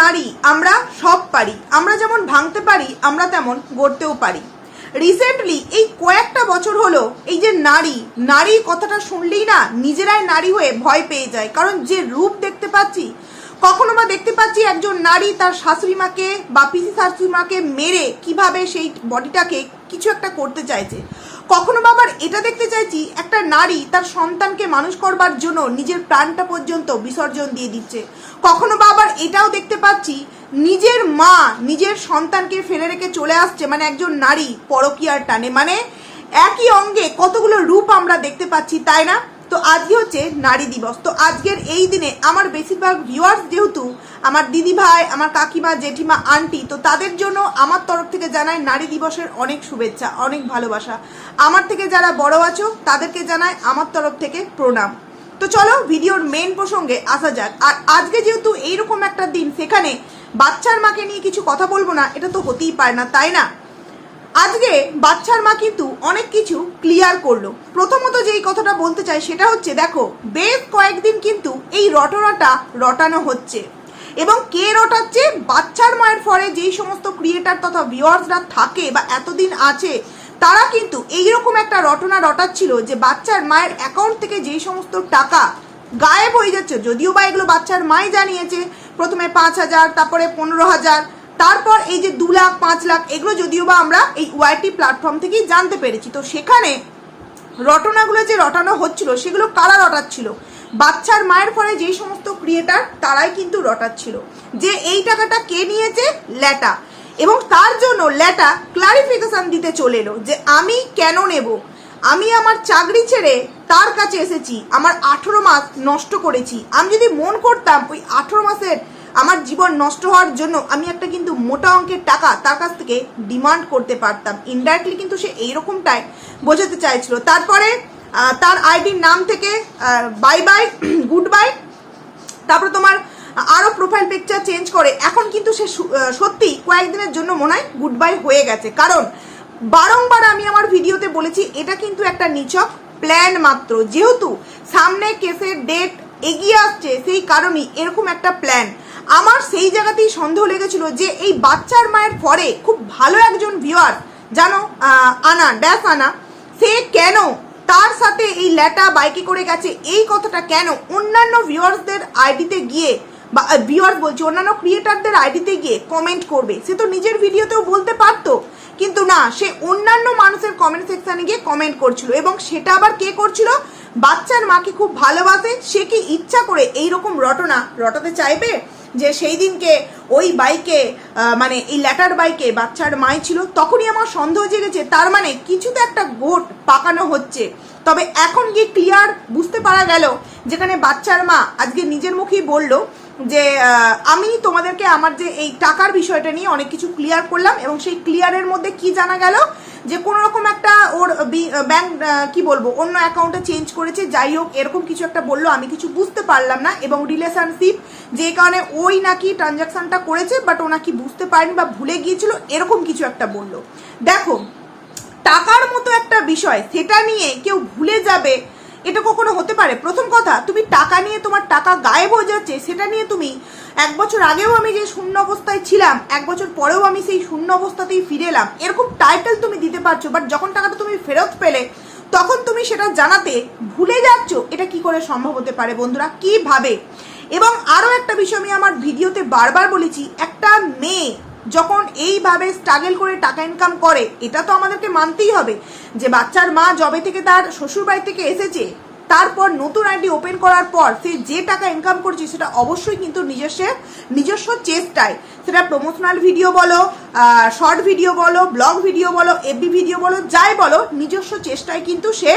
নারী, আমরা সব পারি। আমরা যেমন ভাঙতে পারি, আমরা তেমন গড়তেও পারি। রিসেন্টলি এই কয়েকটা বছর হলো এই যে নারী নারী কথাটা শুনলেই না নিজেরাই নারী হয়ে ভয় পেয়ে যায়। কারণ যে রূপ দেখতে পাচ্ছি, কখনো বা দেখতে পাচ্ছি একজন নারী তার শাশুড়ি মাকে বা পিসি শাশুড়ি মাকে মেরে কীভাবে সেই বডিটাকে কিছু একটা করতে চাইছে। কখনো বাবার এটা দেখতে চাইছি, একটা নারী তার সন্তানকে মানুষ করবার জন্য নিজের প্রাণটা পর্যন্ত বিসর্জন দিয়ে দিচ্ছে। কখনো বা আবার এটাও দেখতে পাচ্ছি, নিজের মা নিজের সন্তানকে ফেলে রেখে চলে আসছে মানে একজন নারী পরকীয়ার টানে। মানে একই অঙ্গে কতগুলো রূপ আমরা দেখতে পাচ্ছি, তাই না? তো আজকে হচ্ছে নারী দিবস। তো আজকের এই দিনে আমার বেশিরভাগ ভিউয়ার্স যেহেতু আমার দিদি ভাই, আমার কাকিমা, জেঠিমা আন্টি তো তাদের জন্য আমার তরফ থেকে জানায় নারী দিবসের অনেক শুভেচ্ছা, অনেক ভালোবাসা। আমার থেকে যারা বড় আছো, তাদেরকে জানায় আমার তরফ থেকে প্রণাম। তো চলো ভিডিওর মেন প্রসঙ্গে আসা যাক। আর আজকে যেহেতু এইরকম একটা দিন, সেখানে বাচ্চার মাকে নিয়ে কিছু কথা বলব না, এটা তো হতেই পারে না, তাই না? আজকে বাচ্চার মা কিন্তু অনেক কিছু ক্লিয়ার করল। প্রথমত যেই কথাটা বলতে চাই সেটা হচ্ছে, দেখো, বেশ কয়েকদিন কিন্তু এই রটনাটা রটানো হচ্ছে। এবং কে রটাচ্ছে? বাচ্চার মায়ের ফলে যেই সমস্ত ক্রিয়েটার তথা ভিওয়ার্সরা থাকে বা এতদিন আছে, তারা কিন্তু এইরকম একটা রটনা রটাচ্ছিল যে বাচ্চার মায়ের অ্যাকাউন্ট থেকে যেই সমস্ত টাকা গায়েব হয়ে যাচ্ছে। যদিও বা এগুলো বাচ্চার মাই জানিয়েছে, প্রথমে পাঁচ হাজার, তারপরে পনেরো হাজার, তারপর এই যে দু লাখ পাঁচ লাখ। এগুলো যদিও বা আমরা এই ওয়াইটি প্ল্যাটফর্ম থেকেই জানতে পেরেছি। তো সেখানে রটনাগুলো যে রটানো হচ্ছিল, সেগুলো কারা রটাচ্ছিল? বাচ্চার মায়ের ফলে যেই সমস্ত ক্রিয়েটার, তারাই কিন্তু রটাচ্ছিল। যে এই টাকাটা কে নিয়েছে? ল্যাটা। এবং তার জন্য ল্যাটা ক্লারিফিকেশান দিতে চলে এলো যে আমি কেন নেব? আমি আমার চাকরি ছেড়ে তার কাছে এসেছি। আমার আঠেরো মাস নষ্ট করেছি। আমি যদি মন করতাম ওই আঠেরো মাসের আমার জীবন নষ্ট হওয়ার জন্য আমি একটা কিন্তু মোটা অঙ্কের টাকা তার কাছ থেকে ডিমান্ড করতে পারতাম। ইনডাইরেক্টলি কিন্তু সে এইরকমটাই বোঝাতে চাইছিল। তারপরে তার আইডির নাম থেকে বাই বাই গুড বাই তারপরে তোমার আরও প্রোফাইল পিকচার চেঞ্জ করে। এখন কিন্তু সে সত্যি কয়েকদিনের জন্য মনে হয় গুড বাই হয়ে গেছে। কারণ, বারংবার আমি আমার ভিডিওতে বলেছি, এটা কিন্তু একটা নিচক প্ল্যান মাত্র। যেহেতু সামনে কেসের ডেট এগিয়ে আসছে, সেই কারণেই এরকম একটা প্ল্যান আমার সেই জায়গাতেই সন্দেহ লেগেছিল যে এই বাচ্চার মায়ের পরে খুব ভালো একজন ভিউয়ার জানো আনা ড্যাশ আনা, সে কেন তার সাথে এই ল্যাটা বাইকে করে গেছে, এই কথাটা কেন? অন্যান্য ভিউয়ার্সদের আইডিতে গিয়ে বা ভিউয়ার্স বলছি, অন্যান্য ক্রিয়েটারদের আইডিতে গিয়ে কমেন্ট করবে। সে তো নিজের ভিডিওতেও বলতে পারতো, কিন্তু না, সে অন্যান্য মানুষের কমেন্ট সেকশানে গিয়ে কমেন্ট করছিল এবং সেটা আবার কে করছিল? বাচ্চার মাকে খুব ভালোবাসে, সে কি ইচ্ছা করে এই রকম রটনা, রটাতে চাইবে? যে সেই দিনকে ওই বাইকে মানে এই ল্যাটার বাইকে বাচ্চার মাই ছিল, তখনই আমার সন্দেহ জেগেছে। তার মানে কিছু তো একটা গোট পাকানো হচ্ছে। তবে এখন গিয়ে ক্লিয়ার বুঝতে পারা গেল, যেখানে বাচ্চার মা আজকে নিজের মুখেই বলল যে আমি তোমাদেরকে আমার যে এই টাকার বিষয়টা নিয়ে অনেক কিছু ক্লিয়ার করলাম এবং সেই ক্লিয়ারের মধ্যে কি জানা গেল? যে কোনো রকম একটা ওর ব্যাংক কি বলব, অন্য অ্যাকাউন্টে চেঞ্জ করেছে, যাই হোক, এরকম কিছু একটা বলল, আমি কিছু বুঝতে পারলাম না এবং রিলেশনশিপ যে কারণে ওই নাকি ট্রানজাকশনটা করেছে বাট ও নাকি বুঝতে পারেনি বা ভুলে গিয়েছিল, এরকম কিছু একটা বলল। দেখো, টাকার মতো একটা বিষয়, সেটা নিয়ে কেউ ভুলে যাবে এটা কখনো হতে পারে। প্রথম কথা, তুমি টাকা নিয়ে তোমার টাকা গায়েব হয়ে যাচ্ছে, সেটা নিয়ে তুমি এক বছর আগেও আমি যে শূন্য অবস্থায় ছিলাম, এক বছর পরেও আমি সেই শূন্য অবস্থাতেই ফিরে এলাম। এরকম টাইটেল তুমি দিতে পারছ বাট যখন টাকাটা তুমি ফেরত পেলে, তখন তুমি সেটা জানাতে ভুলে যাচ্ছ, এটা কি করে সম্ভব হতে পারে বন্ধুরা? কীভাবে? এবং আরও একটা বিষয় আমি আমার ভিডিওতে বারবার বলেছি, একটা মেয়ে যখন এইভাবে স্ট্রাগল করে টাকা ইনকাম করে, এটা তো আমাদেরকে মানতেই হবে যে বাচ্চার মা জবে থেকে তার শ্বশুর বাড়ি থেকে এসেছে, তারপর নতুন আইডি ওপেন করার পর সে যে টাকা ইনকাম করছে সেটা অবশ্যই কিন্তু নিজস্ব নিজস্ব চেষ্টায়। সেটা প্রমোশনাল ভিডিও বলো শর্ট ভিডিও বলো ব্লগ ভিডিও বলো এফবি ভিডিও বলো, যাই বলো, নিজস্ব চেষ্টায় কিন্তু সে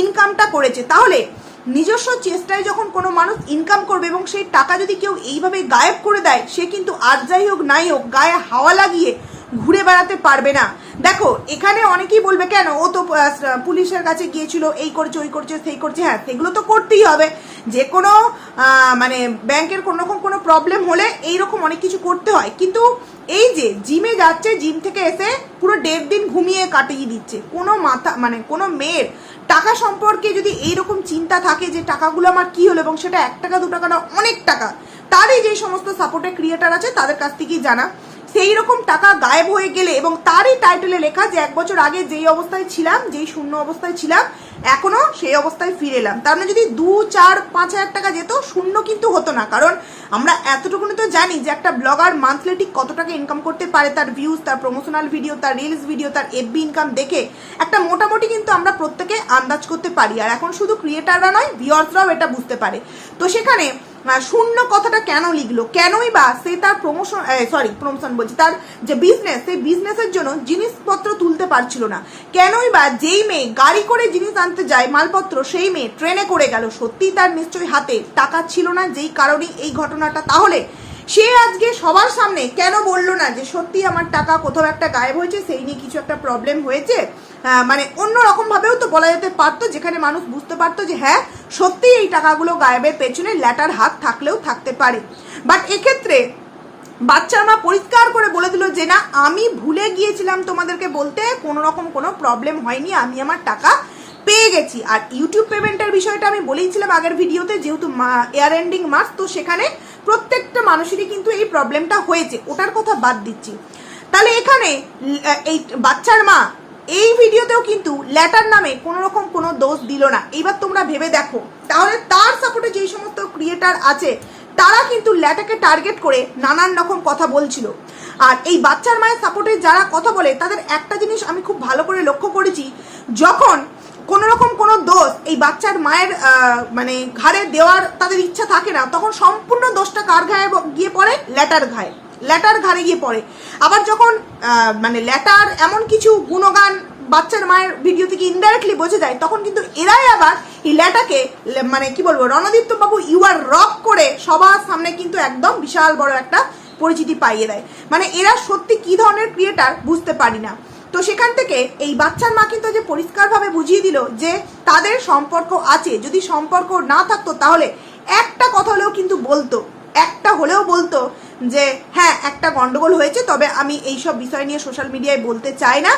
ইনকামটা করেছে। তাহলে নিজস্ব চেষ্টায় যখন কোনো মানুষ ইনকাম করবে এবং সেই টাকা যদি কেউ এইভাবে গায়েব করে দেয়, সে কিন্তু আর যাই হোক নাই হোক গায়ে হাওয়া লাগিয়ে ঘুরে বেড়াতে পারবে না। দেখো, এখানে অনেকেই বলবে, কেন? ও তো পুলিশের কাছে গিয়েছিল, এই করছে, ওই করছে, সেই করছে। হ্যাঁ সেগুলো তো করতেই হবে। যে কোনো মানে ব্যাংকের কোনো রকম কোনো প্রবলেম হলে এইরকম অনেক কিছু করতে হয়। কিন্তু এই যে জিমে যাচ্ছে, জিম থেকে এসে পুরো দেড় দিন ঘুমিয়ে কাটিয়ে দিচ্ছে। কোনো মাথা মানে কোনো মেয়ের টাকা সম্পর্কে যদি এইরকম চিন্তা থাকে যে টাকাগুলো আমার কি হলো এবং সেটা এক টাকা, দু টাকা না, অনেক টাকা, তারই যে সমস্ত সাপোর্টের ক্রিয়েটার আছে তাদের কাছ থেকেই জানা। সেই রকম টাকা গায়েব হয়ে গেলে এবং তারই টাইটেলে লেখা যে এক বছর আগে যেই অবস্থায় ছিলাম, যেই শূন্য অবস্থায় ছিলাম এখনও সেই অবস্থায় ফিরে এলাম। তার মানে যদি দু, চার, পাঁচ হাজার টাকা যেত, শূন্য কিন্তু হতো না। কারণ আমরা এতটুকুনি তো জানি যে একটা ব্লগার মান্থলি ঠিক কত টাকা ইনকাম করতে পারে, তার ভিউজ তার প্রমোশনাল ভিডিও তার রিলস ভিডিও তার এফবি ইনকাম দেখে একটা মোটামুটি কিন্তু আমরা প্রত্যেকে আন্দাজ করতে পারি। আর এখন শুধু ক্রিয়েটাররা নয় ভিওয়ার্সরাও এটা বুঝতে পারে। তো সেখানে শূন্য কথাটা কেন লিখলো? কেনই বা সে তার প্রমোশন সরি প্রমোশন বলছি, তার যে বিজনেস সেই বিজনেসের জন্য জিনিসপত্র তুলতে পারছিল না। কেনই বা যেই মেয়ে গাড়ি করে জিনিস আনতে যায়, মালপত্র, সেই মেয়ে ট্রেনে করে গেল, সত্যিই তার নিশ্চয়ই হাতে টাকা ছিল না যেই কারণে এই ঘটনাটা। তাহলে সে আজকে সবার সামনে কেন বলল না যে সত্যি আমার টাকা কোথাও একটা গায়েব হয়েছে, সেই নিয়ে কিছু একটা প্রবলেম হয়েছে? মানে অন্য রকম ভাবেও তো বলা যেতে পারতো, যেখানে মানুষ বুঝতে পারতো যে হ্যাঁ সত্যি এই টাকাগুলো গায়েবের পেছনে ল্যাটার হাত থাকলেও থাকতে পারে। বাট এক্ষেত্রে বাচ্চার মা পরিষ্কার করে বলে দিল যে না, আমি ভুলে গিয়েছিলাম তোমাদেরকে বলতে কোনো রকম কোনো প্রবলেম হয়নি, আমি আমার টাকা পেয়ে গেছি। আর ইউটিউব পেমেন্টের বিষয়টা আমি বলেইছিলাম আগের ভিডিওতে, যেহেতু এয়ার এন্ডিং মাস, তো সেখানে প্রত্যেকটা মানুষেরই কিন্তু এই প্রবলেমটা হয়েছে, ওটার কথা বাদ দিচ্ছি। তাহলে এখানে, এই বাচ্চার মা এই ভিডিওতেও কিন্তু ল্যাটার নামে কোনো রকম কোনো দোষ দিল না। এইবার তোমরা ভেবে দেখো। তাহলে তার সাপোর্টে যেই সমস্ত ক্রিয়েটার আছে, তারা কিন্তু ল্যাটাকে টার্গেট করে নানান রকম কথা বলছিল। আর এই বাচ্চার মায়ের সাপোর্টে যারা কথা বলে, তাদের একটা জিনিস আমি খুব ভালো করে লক্ষ্য করেছি, যখন কোনো রকম কোনো দোষ এই বাচ্চার মায়ের মানে ঘাড়ে দেওয়ার তাদের ইচ্ছা থাকে না, তখন সম্পূর্ণ দোষটা কার ঘায়ে গিয়ে পড়ে? ল্যাটার ঘায়ে। ল্যাটার ঘাড়ে গিয়ে পড়ে। আবার যখন মানে ল্যাটার এমন কিছু গুণগান বাচ্চার মায়ের ভিডিও থেকে ইনডাইরেক্টলি বোঝা যায়, তখন কিন্তু এরাই আবার এই ল্যাটাকে লে- মানে কি বলব, রণদীপ্ত বাবু ইউ আর রক করে সবার সামনে কিন্তু একদম বিশাল বড় একটা পরিচিতি পাইয়ে দেয়। মানে এরা সত্যি কি ধরনের ক্রিয়েটার বুঝতে পারি না। তো সেখান থেকে এই বাচ্চার মা কিন্তু যে পরিষ্কারভাবে বুঝিয়ে দিল যে তাদের সম্পর্ক আছে, যদি সম্পর্ক না থাকতো তাহলে একটা কথা হলেও কিন্তু বলতো, একটা হলেও বলতো যে হ্যাঁ একটা গন্ডগোল হয়েছে, তবে আমি এই সব বিষয় নিয়ে সোশ্যাল মিডিয়ায় বলতে চাই না।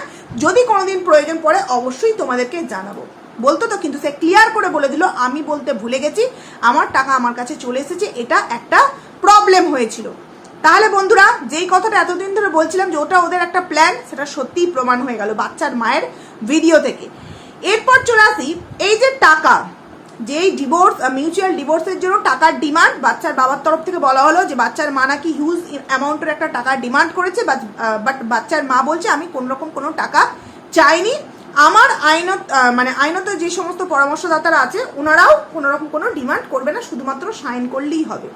যদি কোনোদিন প্রয়োজন পড়ে, অবশ্যই তোমাদেরকে জানাব। বলতো তো, কিন্তু সে ক্লিয়ার করে বলে দিল, আমি বলতে ভুলে গেছি, আমার টাকা আমার কাছে চলে এসেছে, এটা একটা প্রবলেম হয়েছিল। তাহলে বন্ধুরা, যেই কথাটা এতদিন ধরে বলছিলাম যে, ওটা ওদের একটা প্ল্যান সেটা সত্যিই প্রমাণ হয়ে গেল বাচ্চার মায়ের ভিডিও থেকে। এরপর চলে আসি, এই যে টাকা যেই ডিভোর্স মিউচুয়াল ডিভোর্সের জন্য টাকার ডিমান্ড বাচ্চার বাবার তরফ থেকে বলা হলো যে বাচ্চার মা নাকি হিউজ অ্যামাউন্টের একটা টাকার ডিমান্ড করেছে বাট বাচ্চার মা বলছে, আমি কোনো রকম কোনো টাকা চাইনি। আমার আইনত মানে আইনত যে সমস্ত পরামর্শদাতারা আছে, ওনারাও কোনো রকম কোনো ডিমান্ড করবে না, শুধুমাত্র সাইন করলেই হবে।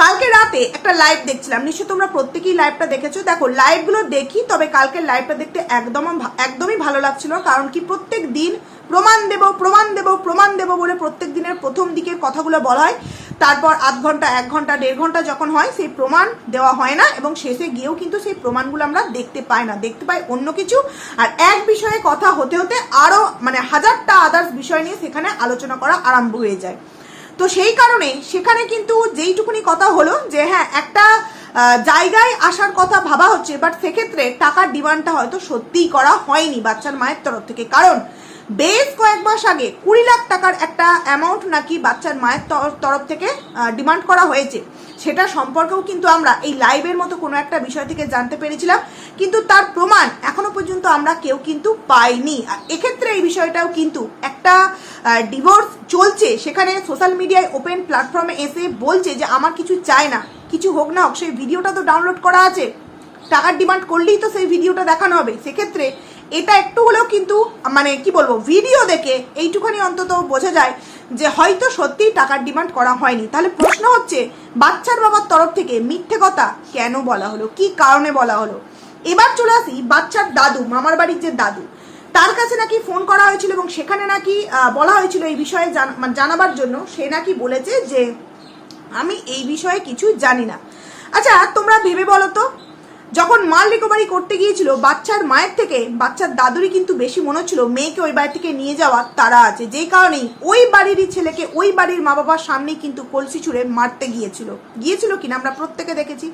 কালকে রাতে একটা লাইভ দেখছিলাম নিশ্চয় তোমরা প্রত্যেকেই লাইভটা দেখেছ। দেখো লাইভগুলো দেখি, তবে কালকের লাইভটা দেখতে একদম, একদমই ভালো লাগছিল কারণ কি প্রত্যেক দিন প্রমাণ দেব প্রমাণ দেব প্রমাণ দেব বলে প্রত্যেক দিনের প্রথম দিকের কথাগুলো বলা হয়। তারপর আধ ঘণ্টা, এক ঘণ্টা, দেড় ঘণ্টা যখন হয়, সেই প্রমাণ দেওয়া হয় না এবং শেষে গিয়েও কিন্তু সেই প্রমাণগুলো আমরা দেখতে পাই না। দেখতে পাই অন্য কিছু। আর এক বিষয়ে কথা হতে হতে আরও মানে হাজারটা আদার্স বিষয় নিয়ে সেখানে আলোচনা করা আরম্ভ হয়ে যায়। তো সেই কারণে সেখানে কিন্তু যেইটুকুনি কথা হলো যে হ্যাঁ একটা জায়গায় আসার কথা ভাবা হচ্ছে বাট সেক্ষেত্রে টাকার ডিমান্ডটা হয়তো সত্যিই করা হয়নি বাচ্চার মায়ের তরফ থেকে। কারণ বেশ কয়েক মাস আগে কুড়ি লাখ টাকার একটা অ্যামাউন্ট নাকি বাচ্চার মায়ের তর- তরফ থেকে ডিমান্ড করা হয়েছে। সেটা সম্পর্কেও কিন্তু আমরা এই লাইভের মতো কোনো একটা বিষয় থেকে জানতে পেরেছিলাম। কিন্তু তার প্রমাণ এখনও পর্যন্ত আমরা কেউ কিন্তু পাইনি। এক্ষেত্রে এই বিষয়টাও কিন্তু একটা ডিভোর্স চলছে। সেখানে সোশ্যাল মিডিয়ায় ওপেন প্ল্যাটফর্মে এসে বলছে যে, আমার কিছু চাই না। কিছু হোক না হোক, সেই ভিডিওটা তো ডাউনলোড করা আছে। টাকার ডিমান্ড করলেই তো সেই ভিডিওটা দেখানো হবে। সেক্ষেত্রে এটা একটু হলেও কিন্তু মানে কি বলব ভিডিও দেখে এইটুখানি অন্তত বোঝা যায় যে হয়তো সত্যিই টাকার ডিমান্ড করা হয়নি। তাহলে প্রশ্ন হচ্ছে, বাচ্চার বাবার তরফ থেকে মিথ্যে কথা কেন বলা হলো? কি কারণে বলা হলো? এবার চলে আসি বাচ্চার দাদু, মামার বাড়ির যে দাদু। তার কাছে নাকি ফোন করা হয়েছিল এবং সেখানে নাকি বলা হয়েছিল এই বিষয়ে মানে জানাবার জন্য। সে নাকি বলেছে যে, আমি এই বিষয়ে কিছু জানি না। আচ্ছা তোমরা ভেবে বলো তো যখন মাল রিকভারি করতে গিয়েছিল, বাচ্চার মায়ের থেকে, বাচ্চার দাদুরই কিন্তু বেশি মনে হচ্ছিল, মেয়েকে ওই বাড়ি থেকে নিয়ে যাওয়ার তারা আছে। যেই কারণেই ওই বাড়িরই ছেলেকে ওই বাড়ির মা বাবার সামনেই কিন্তু কলসি ছুঁড়ে মারতে গিয়েছিল। গিয়েছিল কিনা আমরা প্রত্যেকে দেখেছি।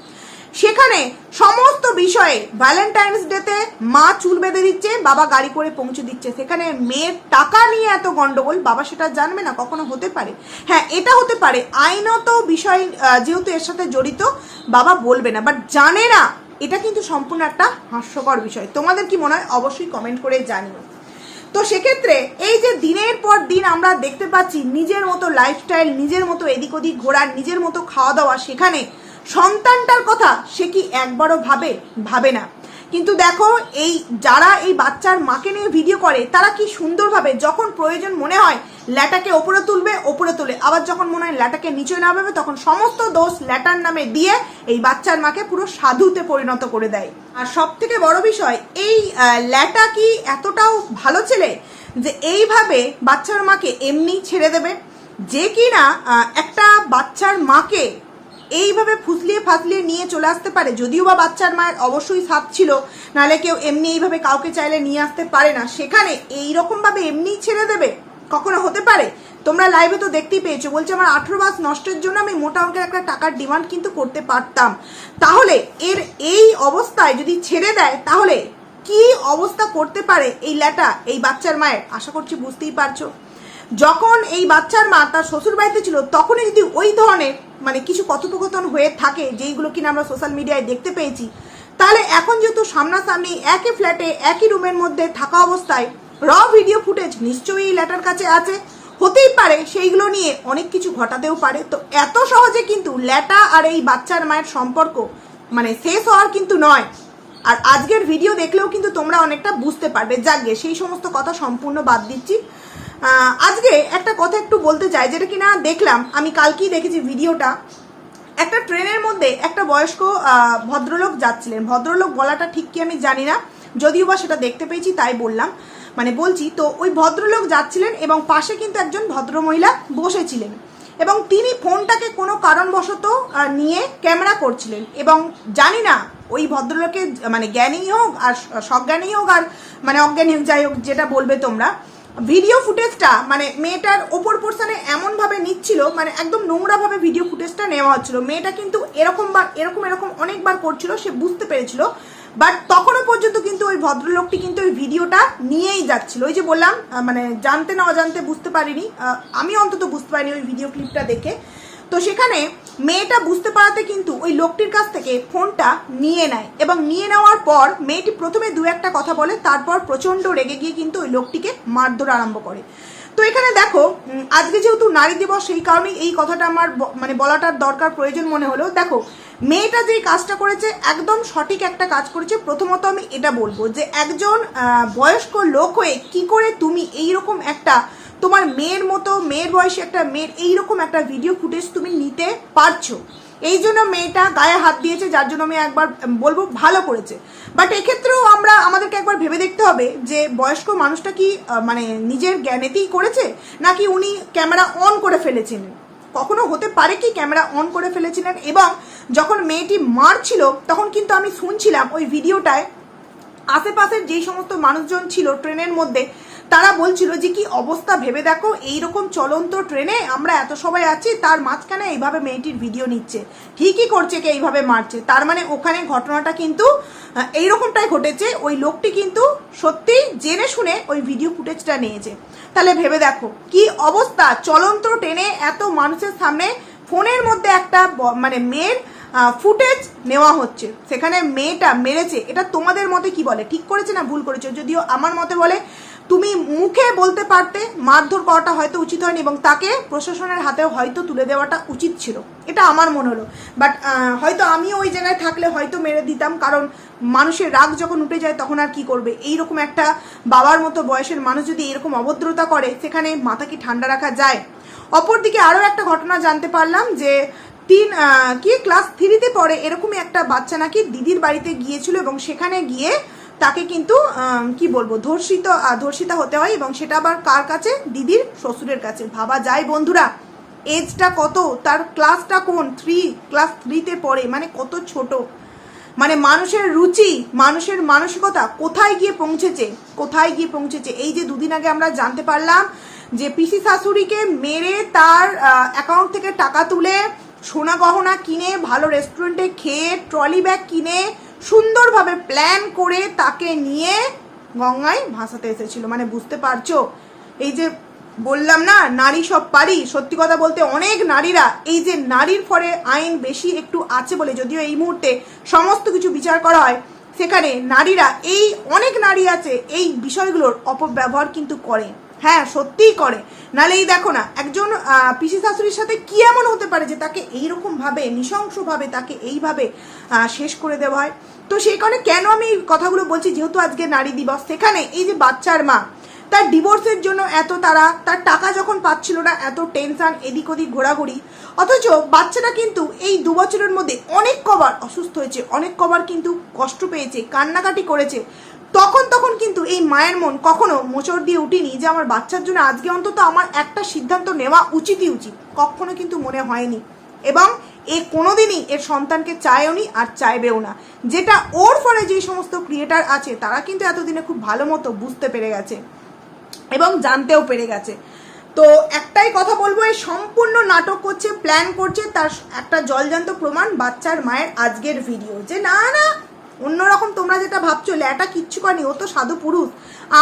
সেখানে সমস্ত বিষয়ে ভ্যালেন্টাইন্স ডেতে মা চুল বেঁধে দিচ্ছে, বাবা গাড়ি করে পৌঁছে দিচ্ছে। সেখানে মেয়ের টাকা নিয়ে এত গন্ডগোল, বাবা সেটা জানবে না, কখনো হতে পারে। হ্যাঁ এটা হতে পারে। আইনত বিষয় যেহেতু এর সাথে জড়িত, বাবা বলবে না। বাট জানে না এটা কিন্তু সম্পূর্ণ একটা হাস্যকর বিষয়। তোমাদের কি মনে হয়? অবশ্যই কমেন্ট করে জানিও। তো সেক্ষেত্রে এই যে দিনের পর দিন আমরা দেখতে পাচ্ছি নিজের মতো লাইফস্টাইল নিজের মতো এদিক ওদিক ঘোরার নিজের মতো খাওয়া দাওয়া, সেখানে সন্তানটার কথা সে কি একবারও ভাবে? ভাবে না। কিন্তু দেখো, এই যারা এই বাচ্চার মাকে নিয়ে ভিডিও করে, তারা কি সুন্দরভাবে যখন প্রয়োজন মনে হয় ল্যাটাকে ওপরে তুলবে, ওপরে তুলে। আবার যখন মনে হয় ল্যাটাকে নিচে নামাবে, তখন সমস্ত দোষ ল্যাটার নামে দিয়ে এই বাচ্চার মাকে পুরো সাধুতে পরিণত করে দেয়। আর সব থেকে বড় বিষয়, এই ল্যাটা কি এতটাও ভালো ছেলে যে এইভাবে বাচ্চার মাকে এমনি ছেড়ে দেবে? যে কিনা একটা বাচ্চার মাকে এইভাবে ফুসলিয়ে ফাসলিয়ে নিয়ে চলে আসতে পারে। যদিও বা বাচ্চার মায়ের অবশ্যই সাথ ছিল, নাহলে কেউ এমনি এইভাবে কাউকে চাইলে নিয়ে আসতে পারে না। সেখানে এই রকম ভাবে এমনিই ছেড়ে দেবে? কখনো হতে পারে? তোমরা লাইভে তো দেখতেই পেয়েছ, বলছে আমার আঠেরো মাস নষ্টের জন্য আমি মোটা অঙ্কের একটা টাকার ডিমান্ড কিন্তু করতে পারতাম। তাহলে এর এই অবস্থায় যদি ছেড়ে দেয়, তাহলে কি অবস্থা করতে পারে এই ল্যাটা, এই বাচ্চার মায়ের? আশা করছি বুঝতেই পারছ। যখন এই বাচ্চার মা তার শ্বশুর বাড়িতে ছিল, তখনই যদি ওই ধরনের মানে কিছু কথোপকথন হয়ে থাকে, যেইগুলো কিনা আমরা সোশ্যাল মিডিয়ায় দেখতে পেয়েছি, তাহলে এখন যেহেতু সামনাসামনি একই ফ্ল্যাটে একই রুমের মধ্যে থাকা অবস্থায় র ভিডিও ফুটেজ নিশ্চয়ই এই ল্যাটার কাছে আছে। হতেই পারে সেইগুলো নিয়ে অনেক কিছু ঘটাতেও পারে। তো এত সহজে কিন্তু ল্যাটা আর এই বাচ্চার মায়ের সম্পর্ক মানে শেষ হওয়ার কিন্তু নয়। আর আজকের ভিডিও দেখলেও কিন্তু তোমরা অনেকটা বুঝতে পারবে। যাকে সেই সমস্ত কথা সম্পূর্ণ বাদ দিচ্ছি। আজকে একটা কথা একটু বলতে চাই, যেটা কিনা দেখলাম, আমি কালকেই দেখেছি ভিডিওটা। একটা ট্রেনের মধ্যে একটা বয়স্ক ভদ্রলোক যাচ্ছিলেন। ভদ্রলোক বলাটা ঠিক কি আমি জানি না, যদিও বা সেটা দেখতে পেয়েছি, তাই বললাম। মানে বলছি, তো ওই ভদ্রলোক যাচ্ছিলেন এবং পাশে কিন্তু একজন ভদ্রমহিলা বসেছিলেন এবং তিনি ফোনটাকে কোনো কারণবশত নিয়ে ক্যামেরা করছিলেন এবং জানি না, ওই ভদ্রলোকের মানে জ্ঞানী হোক আর সজ্ঞানী হোক আর মানে অজ্ঞানী হোক যাই হোক, যেটা বলবে তোমরা ভিডিও ফুটেজটা মানে মেয়েটার ওপর পোর্শনে এমনভাবে নিচ্ছিল মানে একদম নোংরাভাবে ভিডিও ফুটেজটা নেওয়া হচ্ছিল। মেয়েটা কিন্তু এরকম বার এরকম এরকম অনেকবার করছিল, সে বুঝতে পেরেছিল। বাট তখনও পর্যন্ত কিন্তু ওই ভদ্রলোকটি কিন্তু ওই ভিডিওটা নিয়েই যাচ্ছিল। ওই যে বললাম মানে জানতে না অজান্তে বুঝতে পারিনি আমি অন্তত বুঝতে পারিনি ওই ভিডিও ক্লিপটা দেখে। তো সেখানে মেয়েটা বুঝতে পারাতে কিন্তু ওই লোকটির কাছ থেকে ফোনটা নিয়ে নেয় এবং নিয়ে নেওয়ার পর মেয়েটি প্রথমে দু একটা কথা বলে, তারপর প্রচণ্ড রেগে গিয়ে কিন্তু ওই লোকটিকে মারধর আরম্ভ করে। তো এখানে দেখো আজকে যেহেতু নারী দিবস, সেই কারণেই এই কথাটা আমার মানে বলাটার দরকার, প্রয়োজন মনে হলো দেখো, মেয়েটা যেই কাজটা করেছে, একদম সঠিক একটা কাজ করেছে। প্রথমত আমি এটা বলব যে, একজন বয়স্ক লোক হয়ে কি করে তুমি এইরকম একটা তোমার মেয়ের মতো, মেয়ের বয়সে একটা মেয়ের এইরকম একটা ভিডিও ফুটেজ তুমি নিতে পারছ। এই জন্য মেয়েটা গায়ে হাত দিয়েছে, যার জন্য আমি একবার বলব ভালো করেছে। বাট এক্ষেত্রেও আমরা, আমাদেরকে একবার ভেবে দেখতে হবে যে বয়স্ক মানুষটা কি মানে নিজের জ্ঞানেতেই করেছে, নাকি উনি ক্যামেরা অন করে ফেলেছেন? কখনো হতে পারে কি ক্যামেরা অন করে ফেলেছিলেন? এবং যখন মেয়েটি মারছিল, তখন কিন্তু আমি শুনছিলাম ওই ভিডিওটায় আশেপাশের যেই সমস্ত মানুষজন ছিল ট্রেনের মধ্যে তারা বলছিল যে কি অবস্থা? ভেবে দেখো এইরকম চলন্ত ট্রেনে আমরা এত সবাই আছি তার মাঝখানে এইভাবে মেয়েটির ভিডিও নিচ্ছে। ঠিকই করছে কে এইভাবে মারছে। তার মানে ওখানে ঘটনাটা কিন্তু আহ, এইরকমটাই ঘটেছে। ওই লোকটি কিন্তু সত্যি জেনে শুনে ওই ভিডিও ফুটেজটা নিয়েছে। তাহলে ভেবে দেখো কি অবস্থা? চলন্ত ট্রেনে এত মানুষের সামনে ফোনের মধ্যে একটা মানে মেয়ের ফুটেজ নেওয়া হচ্ছে। সেখানে মেয়েটা মেরেছে। এটা তোমাদের মতে কি বলে? ঠিক করেছে না ভুল করেছে? যদিও আমার মতে বলে তুমি মুখে বলতে পারতে মারধর করাটা হয়তো উচিত হয়নি এবং তাকে প্রশাসনের হাতেও হয়তো তুলে দেওয়াটা উচিত ছিল। এটা আমার মনে হলো। বাট হয়তো আমিও ওই জায়গায় থাকলে হয়তো মেরে দিতাম, কারণ মানুষের রাগ যখন উঠে যায় তখন আর কি করবে? এইরকম একটা বাবার মতো বয়সের মানুষ যদি এরকম অভদ্রতা করে, সেখানে মাথা কি ঠান্ডা রাখা যায়? অপরদিকে আরও একটা ঘটনা জানতে পারলাম যে তিন কি ক্লাস থ্রিতে পড়ে এরকমই একটা বাচ্চা নাকি দিদির বাড়িতে গিয়েছিল এবং সেখানে গিয়ে তাকে কিন্তু কি বলব, ধর্ষিত ধর্ষিতা হতে হয় এবং সেটা আবার কার কাছে? দিদির শ্বশুরের কাছে। ভাবা যায় বন্ধুরা এজটা কত? তার ক্লাসটা কোন? থ্রি ক্লাস থ্রিতে পড়ে। মানে কত ছোট? মানে মানুষের রুচি, মানুষের মানসিকতা কোথায় গিয়ে পৌঁছেছে? কোথায় গিয়ে পৌঁছেছে? এই যে দুদিন আগে আমরা জানতে পারলাম যে পিসি শাশুড়িকে মেরে তার অ্যাকাউন্ট থেকে টাকা তুলে সোনা গহনা কিনে, ভালো রেস্টুরেন্টে খেয়ে ট্রলি ব্যাগ কিনে সুন্দরভাবে প্ল্যান করে তাকে নিয়ে গঙ্গায় ভাসাতে এসেছিল। মানে বুঝতে পারছ? এই যে বললাম না, নারী সব পারি। সত্যি কথা বলতে অনেক নারীরা এই যে নারীর ফলে আইন বেশি একটু আছে বলে যদিও এই মুহূর্তে সমস্ত কিছু বিচার করা হয়, সেখানে নারীরা, এই অনেক নারী আছে, এই বিষয়গুলোর অপব্যবহার কিন্তু করে। হ্যাঁ সত্যিই করে। নালে এই দেখো না, একজন পিসি শাশুড়ির সাথে কি এমন হতে পারে যে তাকে এইরকম ভাবে, নৃশংসভাবে তাকে এইভাবে শেষ করে দেওয়া হয়? তো সেই কারণে কেন আমি এই কথাগুলো বলছি? যেহেতু আজকে নারী দিবস, সেখানে এই যে বাচ্চার মা, তার ডিভোর্সের জন্য এত তারা, তার টাকা যখন পাচ্ছিল না, এত টেনশন এদিক ওদিক ঘোরাঘুরি। অথচ বাচ্চাটা কিন্তু এই দু বছরের মধ্যে অনেক কবার অসুস্থ হয়েছে, অনেক কবার কিন্তু কষ্ট পেয়েছে, কান্নাকাটি করেছে। তখন তখন কিন্তু এই মায়ের মন কখনো মোচড় দিয়ে উঠিনি যে আমার বাচ্চার জন্য আজকে অন্তত আমার একটা সিদ্ধান্ত নেওয়া উচিতই উচিত। কখনো কিন্তু মনে হয়নি। এবং এ কোনোদিনই এর সন্তানকে চায়ওনি আর চাইবেও না। যেটা ওর ফলে যে সমস্ত ক্রিয়েটার আছে, তারা কিন্তু এতদিনে খুব ভালো মতো বুঝতে পেরে গেছে এবং জানতেও পেরে গেছে। তো একটাই কথা বলব এই সম্পূর্ণ নাটক করছে প্ল্যান করছে, তার একটা জলজান্ত প্রমাণ বাচ্চার মায়ের আজকের ভিডিও যে, না না অন্যরকম তোমরা যেটা ভাবছ, ল্যাটা কিচ্ছু করেনি, ও তো সাধু পুরুষ।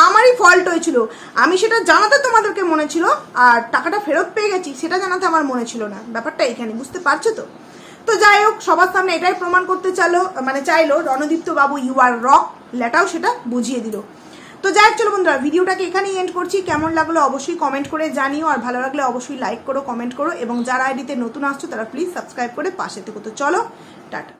আমারই ফল্ট হয়েছিল। আমি সেটা জানাতে তোমাদেরকে মনে ছিল, আর টাকাটা ফেরত পেয়ে গেছি, সেটা জানাতে আমার মনে ছিল না। ব্যাপারটা এখানে বুঝতে পারছ তো? তো যাই হোক, সবার সামনে এটাই প্রমাণ করতে চালো মানে চাইলো, রণদীপ্ত বাবু ইউ আর রক ল্যাটাও সেটা বুঝিয়ে দিল। তো যাই চলো বন্ধুরা, ভিডিওটাকে এখানেই এন্ড করছি। কেমন লাগল অবশ্যই কমেন্ট করে জানিও, আর ভালো লাগলে অবশ্যই লাইক করো কমেন্ট করো, এবং যারা আইডিতে নতুন আসছো, তারা প্লিজ সাবস্ক্রাইব করে পাশে থেকো। তো চলো, টাটা।